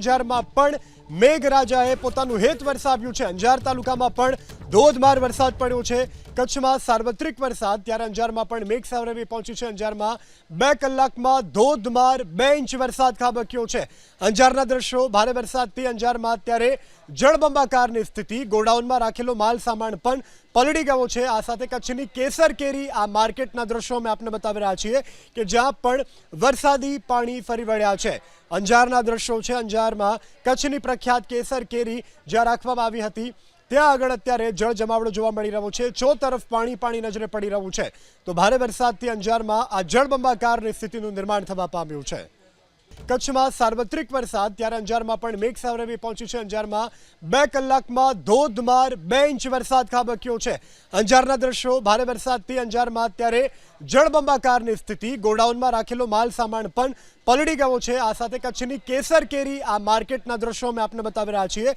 અંજારમાં પણ મેઘરાજાએ પોતાનું હેત વરસાવ્યું છે. અંજાર તાલુકામાં પણ ધોધમાર વરસાદ પડ્યો છે. કચ્છમાં સાર્વત્રિક વરસાદ, ત્યારે અંજારમાં પણ મેઘ સાવરવી પહોંચી છે. અંજારમાં બે કલાકમાં ધોધમાર બે ઇંચ વરસાદ ખાબક્યો છે. અંજારના દ્રશ્યો, ભારે વરસાદથી અંજારમાં અત્યારે જળબંબાકારની સ્થિતિ. ગોડાઉનમાં રાખેલો માલ સામાન પણ પલળી ગયો છે. આ સાથે કચ્છની કેસર કેરી આ માર્કેટના દ્રશ્યો અમે આપને બતાવી રહ્યા છીએ કે જ્યાં પણ વરસાદી પાણી ફરી વળ્યા છે. અંજારના દ્રશ્યો છે. અંજારમાં કચ્છની પ્રખ્યાત કેસર કેરી જ્યાં રાખવામાં આવી હતી, ત્યાં આગળ અત્યારે જળ જમાવડો જોવા મળી રહ્યો છે. ચો તરફ પાણી પાણી નજરે પડી રહ્યું છે. તો ભારે વરસાદથી અંજારમાં આ જળબંબાકારની સ્થિતિનું નિર્માણ થવા પામ્યું છે. કચ્છમાં સાર્વત્રિક વરસાદ, ત્યારે અંજારમાં પણ મેઘ સાવરવી પહોંચી છે. અંજારમાં બે કલાકમાં ધોધમાર બે ઇંચ વરસાદ ખાબક્યો છે. અંજારના દ્રશ્યો, ભારે વરસાદથી અંજારમાં અત્યારે જળબંબાકારની સ્થિતિ. ગોડાઉનમાં રાખેલો માલ સામાન પણ પલળી ગયો છે. આ સાથે કચ્છની કેસર કેરી આ માર્કેટના દ્રશ્યો અમે આપને બતાવી રહ્યા છીએ.